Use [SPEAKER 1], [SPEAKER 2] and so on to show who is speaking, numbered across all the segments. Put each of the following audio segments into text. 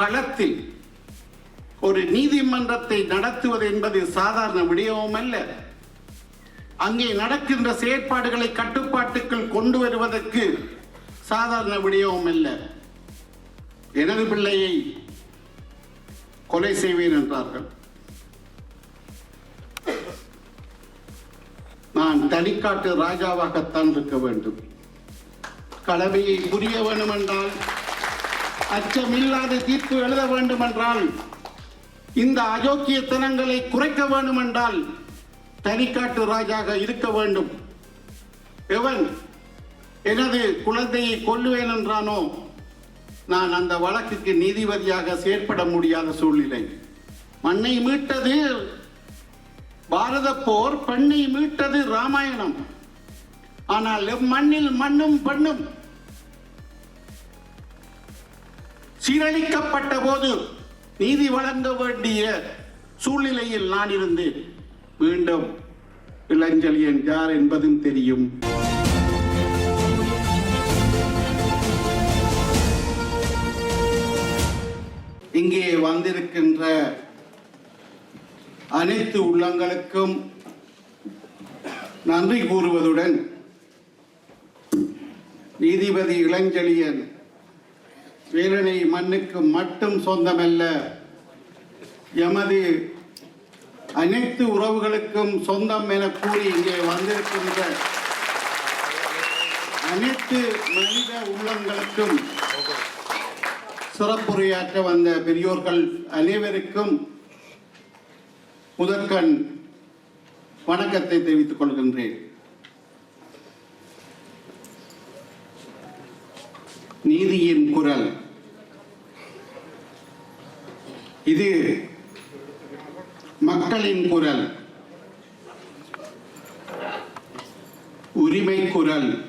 [SPEAKER 1] களத்தில் ஒரு நீதிமன்றத்தை நடத்துவது என்பது சாதாரண விடயமும் அல்ல. அங்கே நடக்கின்ற செயற்பாடுகளை கட்டுப்பாட்டுக்குள் கொண்டு வருவதற்கு சாதாரண விடயமும் அல்ல. எனது பிள்ளையை கொலை செய்வேன் என்றார்கள். நான் தனிக்காட்டு ராஜாவாகத்தான் இருக்க வேண்டும். கடமையை புரிய வேண்டும் என்றால் அச்சமில்லாத தீர்ப்பு எழுத வேண்டும் என்றால் இந்த அயோக்கியத்தனங்களை குறைக்க வேண்டும் என்றால் தனிக்காட்டு ராஜாக இருக்க வேண்டும். எவன் எனது குழந்தையை கொல்லுவேன் என்றானோ நான் அந்த வழக்குக்கு நீதிபதியாக செயற்பட முடியாத சூழ்நிலை. மண்ணை மீட்டது பாரத போர் பெண்ணை மீட்டது ராமாயணம். ஆனால் மண்ணில் மண்ணும் பெண்ணும் சீரழிக்கப்பட்ட போது நீதி வழங்க வேண்டிய சூழ்நிலையில் நான் இருந்தேன். மீண்டும் இளஞ்சலியன் யார் என்பதும் தெரியும். இங்கே வந்திருக்கின்ற அனைத்து உள்ளங்களுக்கும் நன்றி கூறுவதுடன் நீதிபதி இளஞ்செழியன் வீரனை மண்ணுக்கு மட்டும் சொந்தமல்ல எமது அனைத்து உறவுகளுக்கும் சொந்தம் என கூறி இங்கே வந்திருக்கின்ற அனைத்து மனித உள்ளங்களுக்கும் சிறப்புரையாற்ற வந்த பெரியோர்கள் அனைவருக்கும் முதற்கண் வணக்கத்தை தெரிவித்துக் கொள்கின்றேன். நீதியின் குரல். இது மக்களின் குரல். உரிமை குரல்.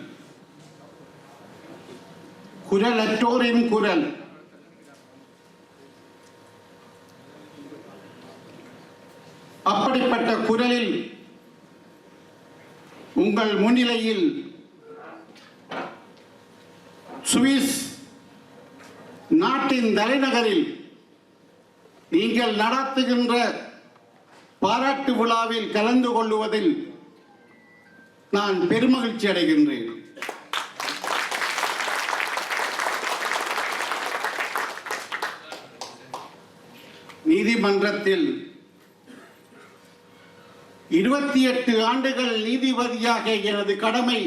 [SPEAKER 1] குரலற்றோரின் குரல். அப்படிப்பட்ட குரலில் உங்கள் முன்னிலையில் சுவிஸ் நாட்டின் தலைநகரில் நீங்கள் நடத்துகின்ற பாராட்டு விழாவில் கலந்து கொள்ளுவதில் நான் பெருமகிழ்ச்சி அடைகின்றேன். நீதிமன்றத்தில் இருபத்தி எட்டு ஆண்டுகள் நீதிபதியாக எனது கடமை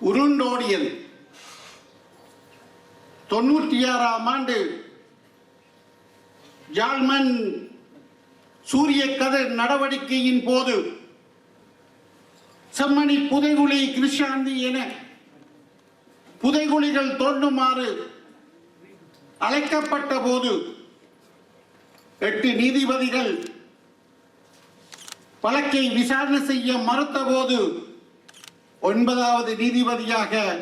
[SPEAKER 1] உருண்டோடியது தொண்ணூற்றி ஆறாம் ஆண்டு ஜால்மன் சூரிய கதிர் நடவடிக்கையின் போது செம்மணி புதைகுழி கிருஷாந்தி என புதைகுழிகள் தோண்டுமாறு அழைக்கப்பட்ட போது எட்டு நீதிபதிகள் வழக்கை விசாரணை செய்ய மறுத்தபோது ஒன்பதாவது நீதிபதியாக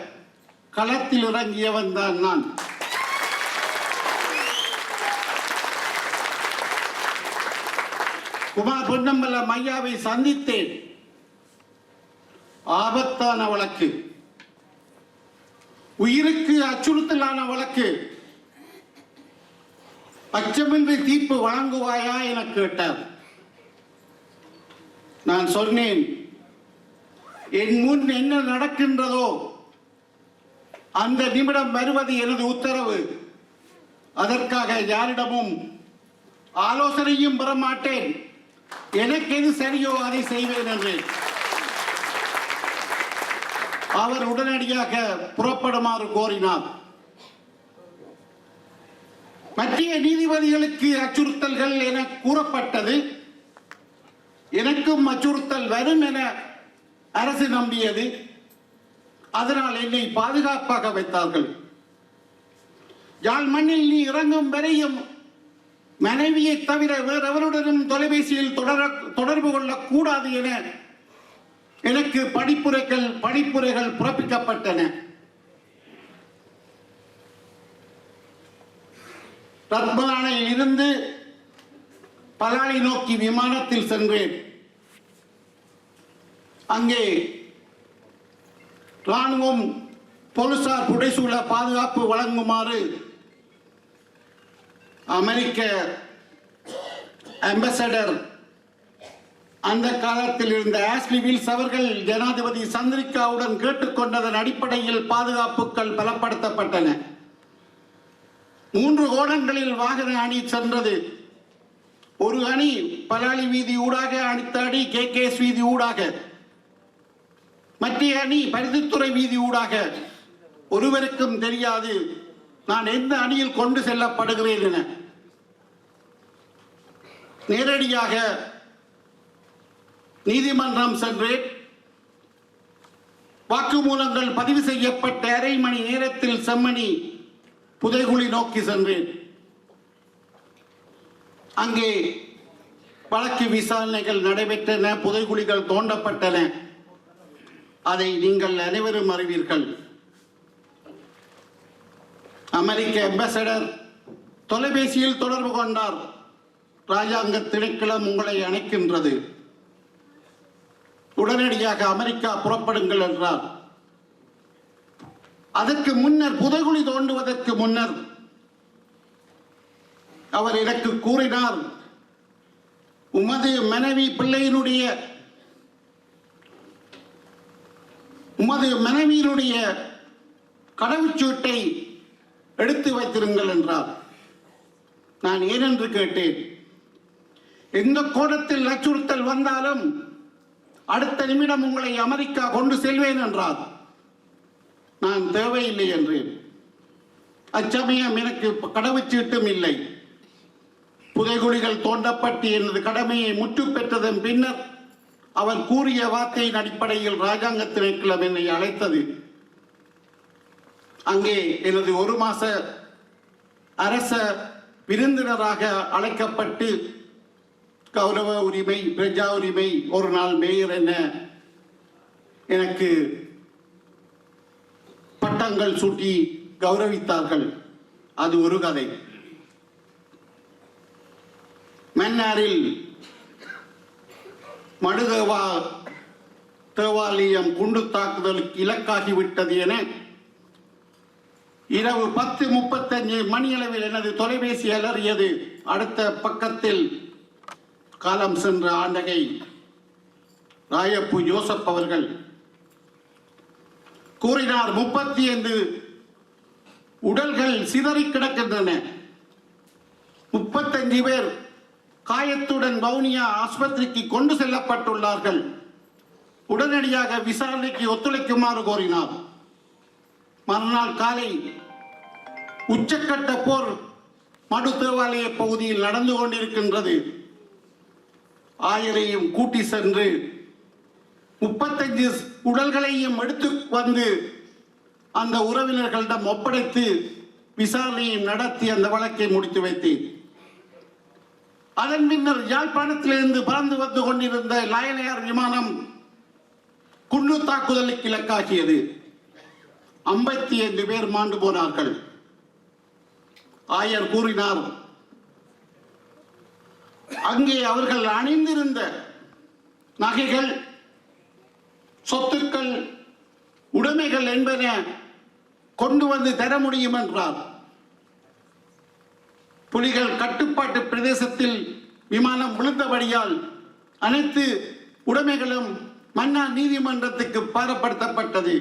[SPEAKER 1] களத்தில் இறங்கியவன் தான் நான். குமார் பொன்னம்பலம் ஐயாவை சந்தித்தேன். ஆபத்தான வழக்கு. உயிருக்கு அச்சுறுத்தலான வழக்கு. அச்சமின்றி தீர்ப்பு வழங்குவாயா என கேட்டார். நான் சொன்னேன் என் முன் என்ன நடக்கின்றதோ அந்த நிமிடம் வருவது எனது உத்தரவு. அதற்காக யாரிடமும் ஆலோசனையும் பெற மாட்டேன் எனக்கு எது சரியோ அதை செய்வேன் என்று. அவர் உடனடியாக புறப்படுமாறு கோரினார். மத்திய நீதிபதிகளுக்கு அச்சுறுத்தல்கள் என கூறப்பட்டது. எனக்கும் அச்சுறுத்தல் வரும் என அரசு நம்பியது. அதனால் என்னை பாதுகாப்பாக வைத்தார்கள். யாழ் மண்ணில் நீ இறங்கும் வரையும் மனைவியை தவிர வேறெவருடனும் தொலைபேசியில் தொடர தொடர்பு கொள்ளக்கூடாது என எனக்கு படிப்புரைகள் படிப்புரைகள் பிறப்பிக்கப்பட்டன. ரத்மலானையில் இருந்து பலாலி நோக்கி விமானத்தில் சென்றேன். அங்கே ராணுவம் போலீசார் புடைசூழ பாதுகாப்பு வழங்குமாறு அமெரிக்க அம்பாசடர் அந்த காலத்தில் இருந்த ஆஸ்லி வில்ஸ் அவர்கள் ஜனாதிபதி சந்திரிகாவுடன் கேட்டுக்கொண்டதன் அடிப்படையில் பாதுகாப்புகள் பலப்படுத்தப்பட்டன. மூன்று கோணங்களில் வாகன அணி சென்றது. ஒரு அணி பலாலி வீதி ஊடாக அடுத்த அணி கே கேஸ் வீதி ஊடாக. மற்ற அணி பரிசுத்துறை வீதி ஊடாக ஒருவருக்கும் தெரியாது. நான் எந்த அணியில் கொண்டு செல்லப்படுகிறேன் என. நேரடியாக நீதிமன்றம் சென்றேன். வாக்குமூலங்கள் பதிவு செய்யப்பட்ட அரை மணி நேரத்தில் செம்மணி புதைகுழி நோக்கி சென்றேன். அங்கே வழக்கு விசாரணைகள் நடைபெற்றன புதைகுழிகள் தோண்டப்பட்டன. அதை நீங்கள் அனைவரும் அறிவீர்கள். அமெரிக்க அம்பாசடர் தொலைபேசியில் தொடர்பு கொண்டார். ராஜாங்க திணைக்களம் உங்களை அணைக்கின்றது. உடனடியாக அமெரிக்கா புறப்படுங்கள் என்றார். அதற்கு முன்னர் புதைகுழி தோண்டுவதற்கு முன்னர் அவர் எனக்கு கூறினார் உமது மனைவி பிள்ளையினுடைய உமது மனைவியினுடைய கடவுச்சீட்டை எடுத்து வைத்திருங்கள் என்றார். நான் ஏனென்று கேட்டேன். எந்த கோடத்தில் அச்சுறுத்தல் வந்தாலும் அடுத்த நிமிடம் உங்களை அமெரிக்கா கொண்டு செல்வேன் என்றார். நான் தேவையில்லை என்றேன். அச்சமயம் எனக்கு கடவுச்சீட்டும் இல்லை. புதைகுழிகள் தோண்டப்பட்டு எனது கடமையை முற்று பெற்றதன் பின்னர் அவர் கூறிய வார்த்தையின் அடிப்படையில் ராஜாங்க திணைக்களம் என்னை அழைத்தது. அங்கே எனது ஒரு மாச அரச விருந்தினராக அழைக்கப்பட்டு கௌரவ உரிமை பிரஜா உரிமை ஒரு நாள் மேயர் என எனக்கு பட்டங்கள் சூட்டி கௌரவித்தார்கள். அது ஒரு கதை. மன்னாரில் மடுதேவா தேவாலயம் குண்டு தாக்குதலுக்கு இலக்காகிவிட்டது என இரவு பத்து முப்பத்தஞ்சு மணியளவில் எனது தொலைபேசி அலறியது அடுத்த பக்கத்தில் காலம் சென்ற ஆண்டகை ராயப்பு ஜோசப் அவர்கள் கூறினார் முப்பத்தி ஐந்து உடல்கள் சிதறி கிடக்கின்றன முப்பத்தஞ்சு பேர் காயத்துடன் வவுனியா ஆஸ்பத்திரிக்கு கொண்டு செல்லப்பட்டுள்ளார்கள். உடனடியாக விசாரணைக்கு ஒத்துழைக்குமாறு கோரினார். மறுநாள் காலை உச்சக்கட்ட போர் மடு தேவாலய பகுதியில் நடந்து கொண்டிருக்கின்றது. ஆயரையும் கூட்டி சென்று முப்பத்தஞ்சு உடல்களையும் எடுத்து வந்து அந்த உறவினர்களிடம் ஒப்படைத்து விசாரணையை நடத்தி அந்த வழக்கை முடித்து வைத்தேன். அதன் பின்னர் யாழ்ப்பாணத்திலிருந்து பறந்து வந்து கொண்டிருந்த லயனையார் விமானம் குண்டு தாக்குதலுக்கு இலக்காகியது. ஐம்பத்தி ஐந்து பேர் மாண்டு போனார்கள். ஆயர் கூறினார் அங்கே அவர்கள் அணிந்திருந்த நகைகள் சொத்துக்கள் உடைமைகள் என்பன கொண்டு வந்து தர முடியும் என்றார் புலிகள் கட்டுப்பாட்டு பிரதேசத்தில் விமானம் விழுந்தபடியால் அனைத்து உடைமைகளும் மன்னார் நீதிமன்றத்துக்கு பாரப்படுத்தப்பட்டது.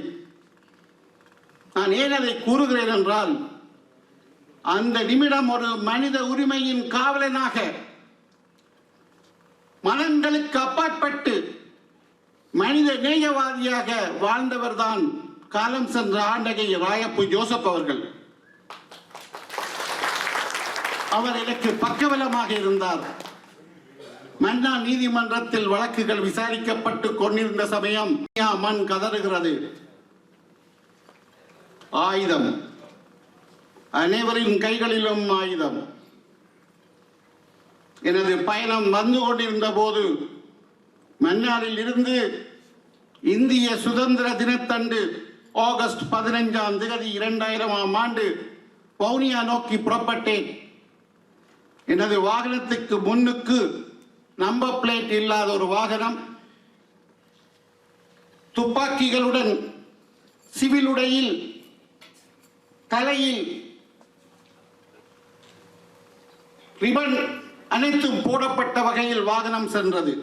[SPEAKER 1] நான் ஏன் அதை கூறுகிறேன் என்றால் அந்த நிமிடம் ஒரு மனித உரிமையின் காவலனாக மனங்களுக்கு அப்பாற்பட்டு மனித நேயவாதியாக வாழ்ந்தவர்தான் காலம் சென்ற ஆண்டகை ராயப்பு ஜோசப் அவர்கள். அவர் எனக்கு பக்கபலமாக இருந்தார். மன்னா நீதிமன்றத்தில் வழக்குகள் விசாரிக்கப்பட்டு கொண்டிருந்த சமயம் மண் கதறுகிறது. ஆயுதம். அனைவரின் கைகளிலும் ஆயுதம். எனது பயணம் வந்து கொண்டிருந்த போது மன்னாரில் இருந்து இந்திய சுதந்திர தினத்தன்று ஆகஸ்ட் பதினைஞ்சாம் தேதி இரண்டாயிரமாம் ஆண்டு பவுனியா நோக்கி புறப்பட்டேன். எனது வாகனத்துக்கு முன்னுக்கு நம்பர் பிளேட் இல்லாத ஒரு வாகனம் துப்பாக்கிகளுடன் சிவில் உடையில் தலையில் ரிபன் அனைத்தும் போடப்பட்ட வகையில் வாகனம் சென்றது.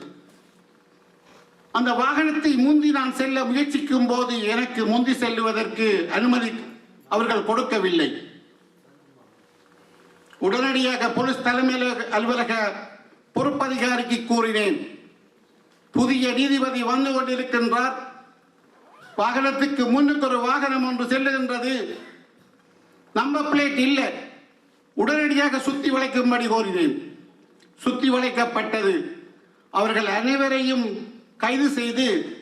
[SPEAKER 1] அந்த வாகனத்தை முந்தி நான் செல்ல முயற்சிக்கும் போது எனக்கு முந்தி செல்லுவதற்கு அனுமதி அவர்கள் கொடுக்கவில்லை. உடனடியாக போலீஸ் தலைமை அலுவலக பொறுப்பதிகாரிக்கு கூறினேன். புதிய நீதிபதி வந்து கொண்டிருக்கின்றார். வாகனத்துக்கு முன்னுக்கு ஒரு வாகனம் ஒன்று செல்லுகின்றது. நம்பர் பிளேட் இல்லை. உடனடியாக சுத்தி வளைக்கும்படி கோரினேன். சுத்தி வளைக்கப்பட்டது. அவர்கள் அனைவரையும் கைது செய்து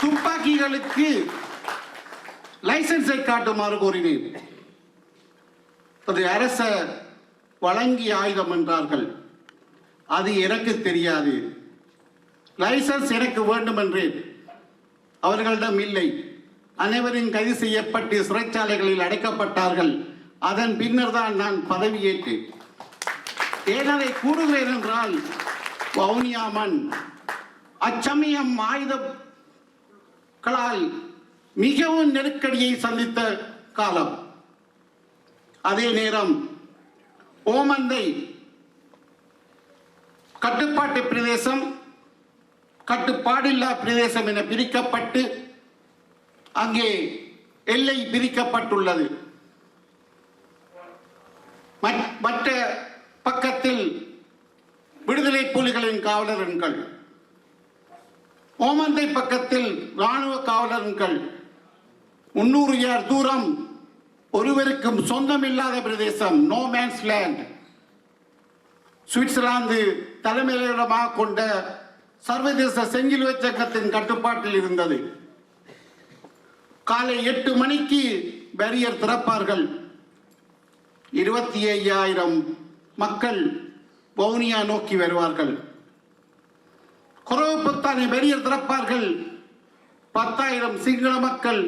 [SPEAKER 1] துப்பாக்கிகளுக்கு லைசன்ஸை காட்டுமாறு கோரினேன். அது அரச வழங்கி ஆயுதம் என்றார்கள். அது எனக்கு தெரியாது. லைசன்ஸ் எனக்கு வேண்டும் என்றேன் அவர்களிடம் இல்லை. அனைவரும் கைது செய்யப்பட்டு சிறைச்சாலைகளில் அடைக்கப்பட்டார்கள். அதன் பின்னர் தான் நான் பதவியேற்றேன் ஏனதை அதை கூறுகிறேன் என்றால் வவுனியாமன் அச்சமயம் ஆயுதங்களால் மிகவும் நெருக்கடியை சந்தித்த காலம். அதே நேரம் ஓமந்தை கட்டுப்பாட்டு பிரதேசம் கட்டுப்பாடில்லா பிரதேசம் என பிரிக்கப்பட்டு அங்கே எல்லை பிரிக்கப்பட்டுள்ளது. மற்ற பக்கத்தில் விடுதலை புலிகளின் காவலர்கள் ஓமந்தை பக்கத்தில் ராணுவ காவலர்கள் முன்னூறு யார் தூரம் ஒருவருக்கும் சொந்தமில்லாத பிரதேசம் நோ மேன்ஸ் லேண்ட் சுவிட்சர்லாந்து தலைமையிடமாக கொண்ட சர்வதேச செஞ்சிலுவை சங்கத்தின் கட்டுப்பாட்டில் இருந்தது. காலை எட்டு மணிக்கு பேரியர் திறப்பார்கள். இருபத்தி ஐயாயிரம் மக்கள் வவுனியா நோக்கி வருவார்கள். குறவுப்புத்தானை பேரியர் திறப்பார்கள். பத்தாயிரம் சிங்கள மக்கள்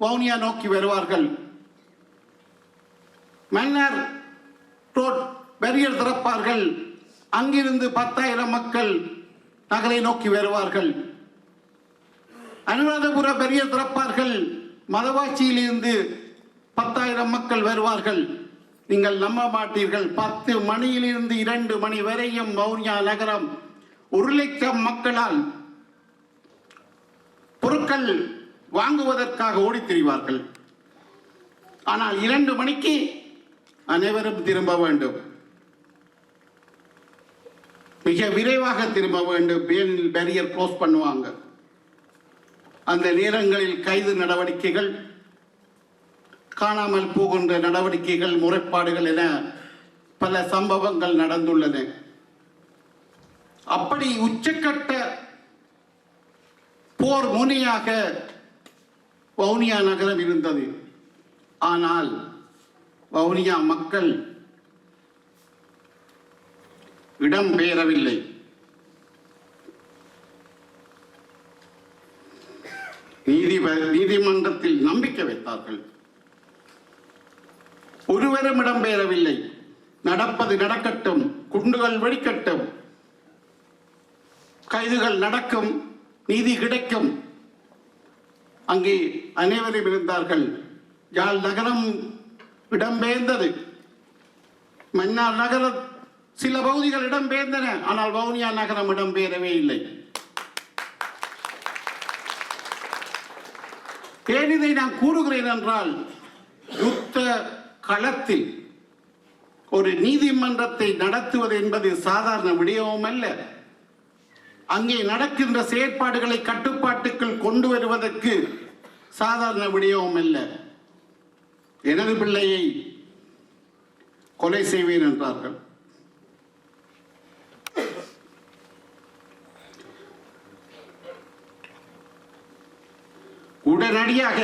[SPEAKER 1] வவுனியா நோக்கி வருவார்கள். மன்னர் ரோட் பெரியர் திறப்பார்கள். அங்கிருந்து பத்தாயிரம் மக்கள் நகரை நோக்கி வருவார்கள். அனுராதபுர பெரிய திறப்பார்கள். மதவாச்சியிலிருந்து பத்தாயிரம் மக்கள் வருவார்கள். நீங்கள் நம்ப மாட்டீர்கள். பத்து மணியிலிருந்து இரண்டு மணி வரையும் மௌரியா நகரம் ஒரு லட்சம் மக்களால் பொருட்கள் வாங்குவதற்காக ஓடித் திரிவார்கள். ஆனால் இரண்டு மணிக்கு அனைவரும் திரும்ப வேண்டும். மிக விரைவாக திரும்ப வேண்டும். பேரியர் க்ளோஸ் பண்ணுவாங்க. அந்த நேரங்களில் கைது நடவடிக்கைகள் காணாமல் போகின்ற நடவடிக்கைகள் முறைப்பாடுகள் என பல சம்பவங்கள் நடந்துள்ளன அப்படி உச்சக்கட்ட போர் முனையாக வவுனியா நகரம் இருந்தது. ஆனால் வவுனியா மக்கள் இடம்பெயரவில்லை நீதி நீதிமன்றத்தில் நம்பிக்கை வைத்தார்கள். ஒருவரும் இடம்பெயரவில்லை நடப்பது நடக்கட்டும் குண்டுகள் வெடிக்கட்டும் கைதுகள் நடக்கும் நீதி கிடைக்கும். அங்கே அனைவரும் இருந்தார்கள். யாழ் நகரம் இடம்பெயர்ந்தது. மன்னார் நகரம் சில பகுதிகள் இடம்பெயர்ந்தன. ஆனால் வவுனியா நகரம் இடம்பெயரவே இல்லை. ஏன் இதை நான் கூறுகிறேன் என்றால் யுத்த களத்தில் ஒரு நீதிமன்றத்தை நடத்துவது என்பது சாதாரண விடயமும் அல்ல. அங்கே நடக்கின்ற செயற்பாடுகளை கட்டுப்பாட்டுக்குள் கொண்டு வருவதற்கு சாதாரண விடயமும் அல்ல. எனது பிள்ளையை கொலை செய்வேன் என்றார்கள். உடனடியாக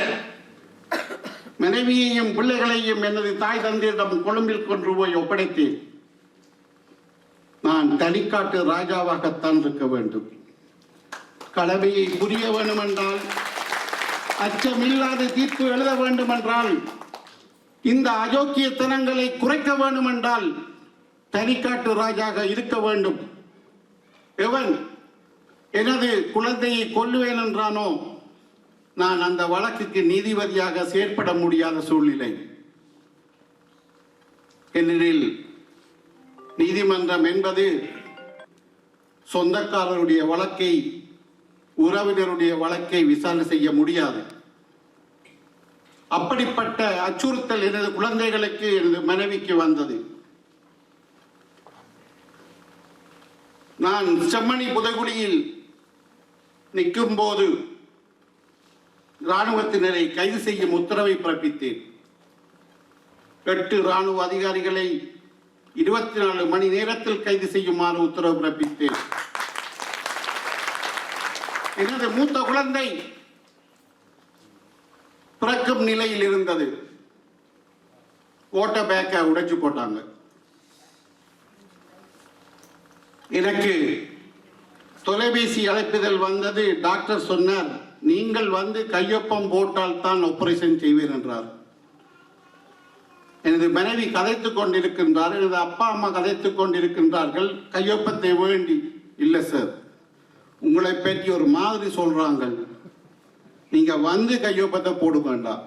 [SPEAKER 1] மனைவியையும் பிள்ளைகளையும் எனது தாய் தந்தையிடம் கொழும்பில் கொண்டு போய் ஒப்படைத்தேன். நான் தனிக்காட்டு ராஜாவாகத்தான் இருக்க வேண்டும். கடமையை புரிய வேண்டுமென்றால் அச்சமில்லாத தீர்ப்பு எழுத வேண்டுமென்றால் இந்த அயோக்கியத்தனங்களை குறைக்க வேண்டுமென்றால் தனிக்காட்டு ராஜாக இருக்க வேண்டும். எவன் எனது குழந்தையை கொல்லுவேன் என்றானோ நான் அந்த வழக்குக்கு நீதிபதியாக செயற்பட முடியாத சூழ்நிலை. ஏனெனில் நீதிமன்றம் என்பது சொந்தக்காரருடைய வழக்கை உறவினருடைய வழக்கை விசாரணை செய்ய முடியாது. அப்படிப்பட்ட அச்சுறுத்தல் எனது குழந்தைகளுக்கு எனது மனைவிக்கு வந்தது. நான் செம்மணி புதைகுடியில் நிற்கும் போது இராணுவத்தினரை கைது செய்யும் உத்தரவை பிறப்பித்தேன். எட்டு இராணுவ அதிகாரிகளை இருபத்தி நாலு மணி நேரத்தில் கைது செய்யுமாறு உத்தரவு பிறப்பித்தேன். எனது மூத்த குழந்தை பிறக்கும் நிலையில் இருந்தது ஓட்ட பேக்கை உடைச்சு போட்டாங்க. எனக்கு தொலைபேசி அழைப்புதல் வந்தது. டாக்டர் சொன்னார் நீங்கள் வந்து கையொப்பம் போட்டால் தான் ஆபரேஷன் செய்வேன் என்றார். எனது மனைவி கதைத்துக் கொண்டிருக்கின்றார். எனது அப்பா அம்மா கதைத்துக் கொண்டிருக்கின்றார்கள். கையொப்பத்தை வேண்டி இல்லை சார். உங்களை பற்றி ஒரு மாதிரி சொல்றாங்க நீங்க வந்து கையொப்பத்தை போட வேண்டாம்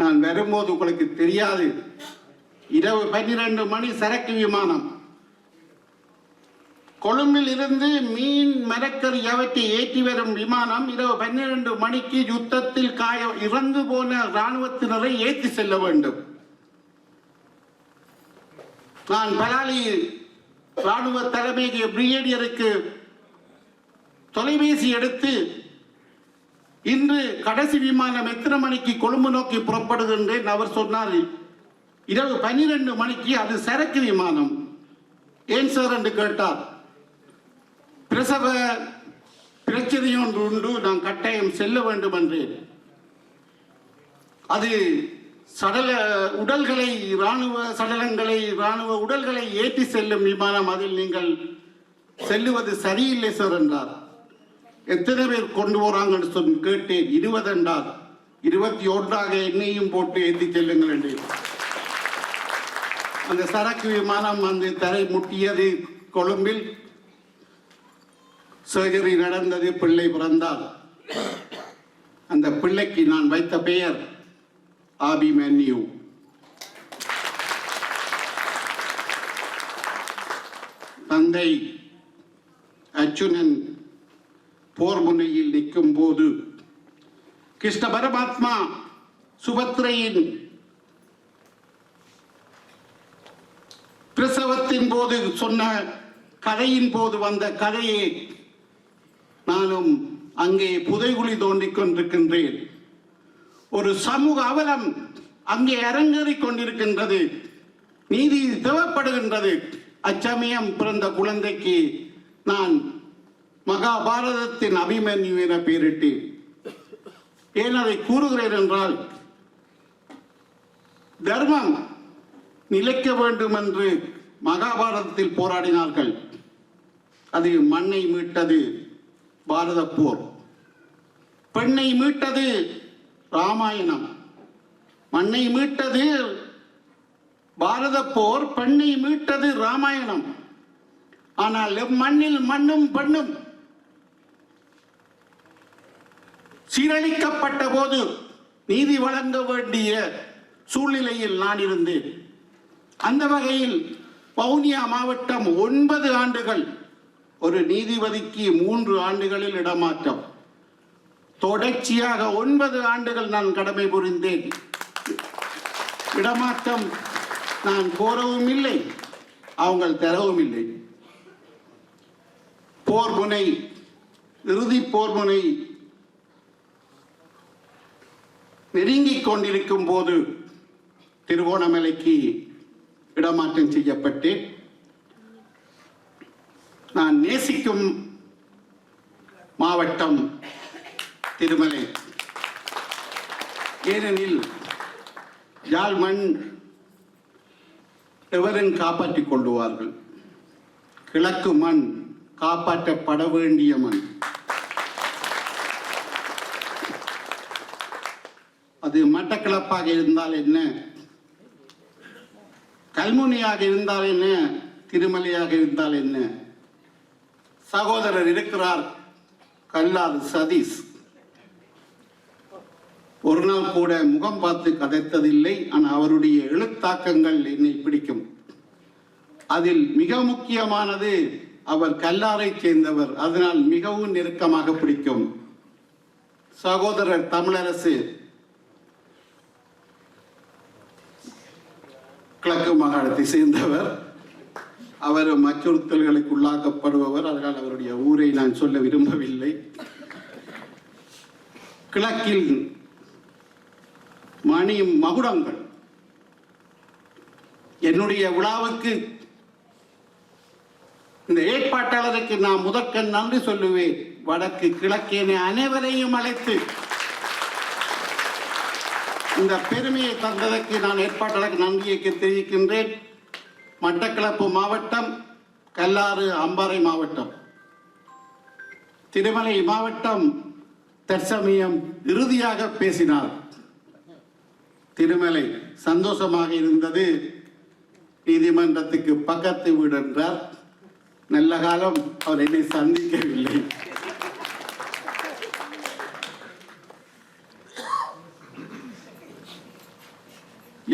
[SPEAKER 1] நான் வரும்போது உங்களுக்கு தெரியாது. இரவு பன்னிரண்டு மணி சரக்கு விமானம். கொழும்பில் இருந்து மீன் மரக்கறி அவற்றை ஏற்றி வரும் விமானம் இரவு பன்னிரண்டு மணிக்கு யுத்தத்தில் காய இறந்து போன இராணுவத்தினரை ஏற்றி செல்ல வேண்டும். நான் பலாலி ராணுவ தலைமை பிரிகேடியருக்கு தொலைபேசி எடுத்து இன்று கடைசி விமானம் எத்தனை மணிக்கு கொழும்பு நோக்கி புறப்படுது என்று அவர் சொன்னார். இரவு பன்னிரெண்டு மணிக்கு அது சரக்கு விமானம். ஏன் சார் என்று கேட்டார். பிரசவ பிரச்சனையொன்று உண்டு நான் கட்டாயம் செல்ல வேண்டும் என்றேன் அது சடல உடல்களை இராணுவ சடலங்களை இராணுவ உடல்களை ஏற்றி செல்லும் விமானம் அதில் நீங்கள் செல்லுவது சரியில்லை சார் என்றார். எத்தனை பேர் கொண்டு போறாங்கன்னு சொல்லி கேட்டேன். இருபது என்றார் இருபத்தி ஒன்றாக என்னையும் போட்டு ஏற்றி செல்லுங்கள் என்று. அந்த சரக்கு விமானம் அந்த தரை முட்டியது. கொழும்பில் சர்ஜரி நடந்தது. பிள்ளை பிறந்தார். அந்த பிள்ளைக்கு நான் வைத்த பெயர் ஆபிமன்யு தந்தை அர்ஜுனன் போர் முனையில் நிற்கும் போது கிருஷ்ண பரமாத்மா சுபத்ரையின் பிரசவத்தின் போது சொன்ன கதையின் போது வந்த கதையை நானும் அங்கே புதைகுழி தோண்டிக் கொண்டிருக்கின்றேன். ஒரு சமூக அவலம் அங்கே அரங்கேறிக் கொண்டிருக்கின்றது. நீதி தேவைப்படுகின்றது. அச்சமயம் பிறந்த குழந்தைக்கு நான் மகாபாரதத்தின் அபிமன்யு என பெயரிட்டேன் ஏன் அதை கூறுகிறேன் என்றால் தர்மம் நிலைக்க வேண்டும் என்று மகாபாரதத்தில் போராடினார்கள். அது மண்ணை மீட்டது பாரத போர். பெண்ணை மீட்டது ராமாயணம். மண்ணை மீட்டது பாரத போர் பெண்ணை மீட்டது ராமாயணம். ஆனால் மண்ணில் மண்ணும் பெண்ணும் சீரழிக்கப்பட்ட போது நீதி வழங்க வேண்டிய சூழ்நிலையில் நான் இருந்தேன். அந்த வகையில் வவுனியா மாவட்டம் ஒன்பது ஆண்டுகள் ஒரு நீதிபதிக்கு மூன்று ஆண்டுகளில் இடமாற்றம். தொடர்ச்சியாக ஒன்பது ஆண்டுகள் நான் கடமை புரிந்தேன். இடமாற்றம் நான் கோரவும் இல்லை அவங்க தரவும் இல்லை. போர் முனை இறுதி போர் முனை நெருங்கிக் கொண்டிருக்கும் போது திருகோணமலைக்கு இடமாற்றம் செய்யப்பட்டு நான் நேசிக்கும் மாவட்டம் திருமலை. ஏனெனில் யாழ் மண் எவரும் காப்பாற்றிக் கொள்ளுவார்கள். கிழக்கு மண் காப்பாற்றப்பட வேண்டிய மண் அது மட்டக்களப்பாக இருந்தால் என்ன? கல்முனியாக இருந்தால் என்ன? திருமலையாக இருந்தால் என்ன? சகோதரர் இருக்கிறார். கல்லாது சதீஷ். ஒரு நாள் கூட முகம் பார்த்து கதைத்ததில்லை ஆனால் அவருடைய எழுத்தாக்கங்கள் என்னை பிடிக்கும். அதில் மிக முக்கியமானது அவர் கல்லாரை சேர்ந்தவர். அதனால் மிகவும் நெருக்கமாக பிடிக்கும். சகோதரர் தமிழரசு கிழக்கு மாகாணத்தை சேர்ந்தவர். அவர் அச்சுறுத்தல்களுக்கு உள்ளாக்கப்படுபவர் அதனால் அவருடைய ஊரை நான் சொல்ல விரும்பவில்லை. கிழக்கில் மணியும் மகுடங்கள். என்னுடைய விழாவுக்கு இந்த ஏற்பாட்டாளருக்கு நான் முதற்கண் நன்றி சொல்லுவேன். வடக்கு கிழக்கேன அனைவரையும் அழைத்து இந்த பெருமையை தந்ததற்கு நான் ஏற்பாட்டாளருக்கு நன்றியை தெரிவிக்கின்றேன். மட்டக்களப்பு மாவட்டம் கல்லாறு அம்பாறை மாவட்டம். திருமலை மாவட்டம் தற்சமயம் இறுதியாக பேசினார். திருமலை சந்தோஷமாக இருந்தது. நீதிமன்றத்துக்கு பக்கத்து வீடு என்றார். நல்ல காலம் அவர் என்னை சந்திக்கவில்லை.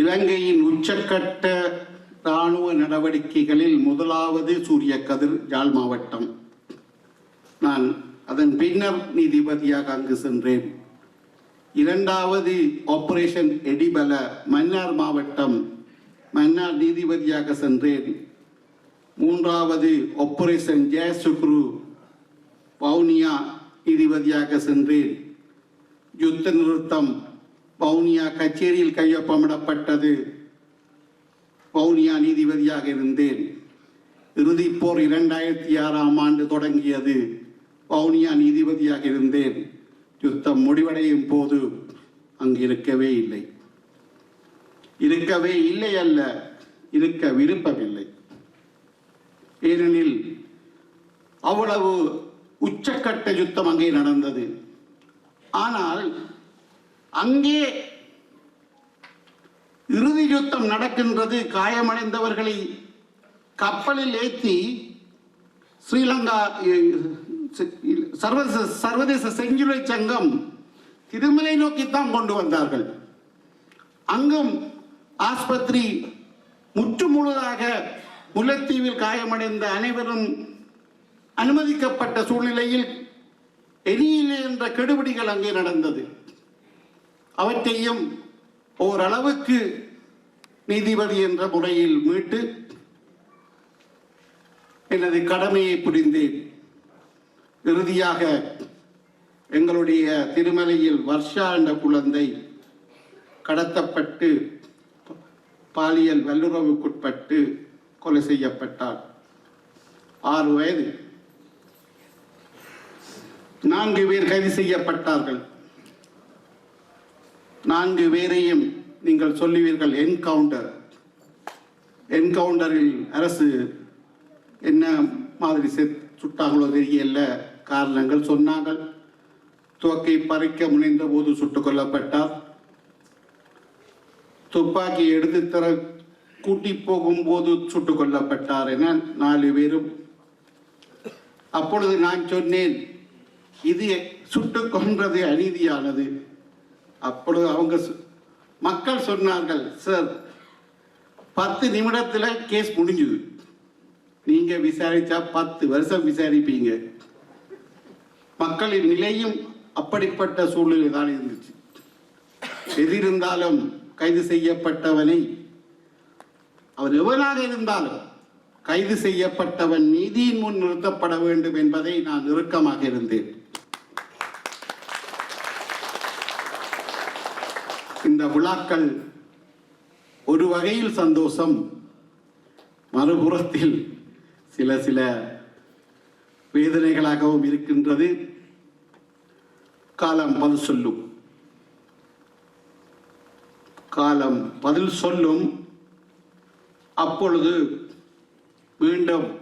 [SPEAKER 1] இலங்கையின் உச்சக்கட்ட இராணுவ நடவடிக்கைகளில் முதலாவது சூரிய கதிர் யாழ் மாவட்டம். நான் அதன் பின்னர் நீதிபதியாக அங்கு சென்றேன். இரண்டாவது ஆபரேஷன் எடிபல மன்னார் மாவட்டம் மன்னார் நீதிபதியாக சென்றேன். மூன்றாவது ஆபரேஷன் ஜெயசுக்ரு வவுனியா நீதிபதியாக சென்றேன். யுத்த நிறுத்தம் வவுனியா கச்சேரியில் கையொப்பமிடப்பட்டது. வவுனியா நீதிபதியாக இருந்தேன். இறுதி போர் இரண்டாயிரத்தி ஆறாம் ஆண்டு தொடங்கியது. வவுனியா நீதிபதியாக இருந்தேன். யுத்தம் முடிவடையும் போது அங்கு இருக்கவே இல்லை. இருக்கவே இல்லை அல்ல இருக்க விருப்பமில்லை ஏனெனில் அவ்வளவு உச்சக்கட்ட யுத்தம் அங்கே நடந்தது. ஆனால் அங்கே இறுதி யுத்தம் நடக்கின்றது. காயமடைந்தவர்களை கப்பலில் ஏற்றி ஸ்ரீலங்கா சர்வதேச சர்வதேச செஞ்சிலுவை சங்கம் திருமலை நோக்கித்தான் கொண்டு வந்தார்கள். அங்கும் ஆஸ்பத்திரி முற்று முழுதாக முல்லைத்தீவில் காயமடைந்த அனைவரும் அனுமதிக்கப்பட்ட சூழ்நிலையில் எரியிலே என்ற கெடுபிடிகள் அங்கே நடந்தது. அவற்றையும் ஓரளவுக்கு நீதிபதி என்ற முறையில் மீட்டு எனது கடமையை புரிந்தேன். இறுதியாக எங்களுடைய திருமலையில் வர்ஷா என்ற குழந்தை கடத்தப்பட்டு பாலியல் வல்லுறவுக்குட்பட்டு கொலை செய்யப்பட்டார். ஆறு வயது. நான்கு பேர் கைது செய்யப்பட்டார்கள். நான்கு பேரையும் நீங்கள் சொல்லுவீர்கள் என்கவுண்டர் என்கவுண்டரில் அரசு என்ன மாதிரி சுட்டாங்களோ தெரியல. காரணங்கள் சொன்னார்கள். துவக்கை பறிக்க முனைந்த போது சுட்டுக் கொல்லப்பட்டார். துப்பாக்கி எடுத்து தர கூட்டி போகும்போது சுட்டுக் கொல்லப்பட்டார் என நாலு பேரும். அப்பொழுது நான் சொன்னேன் இது சுட்டுக் கொன்றது அநீதியானது. அப்பொழுது அவங்க மக்கள் சொன்னார்கள் சார் பத்து நிமிடத்தில் கேஸ் முடிஞ்சுது. நீங்கள் விசாரித்தா பத்து வருஷம் விசாரிப்பீங்க. மக்களின் நிலையும் அப்படிப்பட்ட சூழ்நிலை தான் இருந்துச்சு. எது இருந்தாலும் கைது செய்யப்பட்டவனை அவர் எவனாக இருந்தாலும் கைது செய்யப்பட்டவன் நீதியின் முன் நிறுத்தப்பட வேண்டும் என்பதை நான் நெருக்கமாக இருந்தேன். இந்த விழாக்கள் ஒரு வகையில் சந்தோஷம் மறுபுறத்தில் சில சில வேதனைகளாகவும் இருக்கின்றது. காலம் பதில் சொல்லும். காலம் பதில் சொல்லும். அப்பொழுது மீண்டும்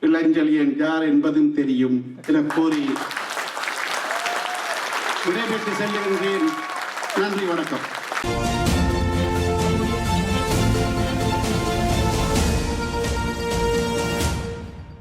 [SPEAKER 1] இளஞ்சலியன் யார் என்பதும் தெரியும் என கூறி விடைபெற்று செல்லுகின்றேன் நன்றி வணக்கம்.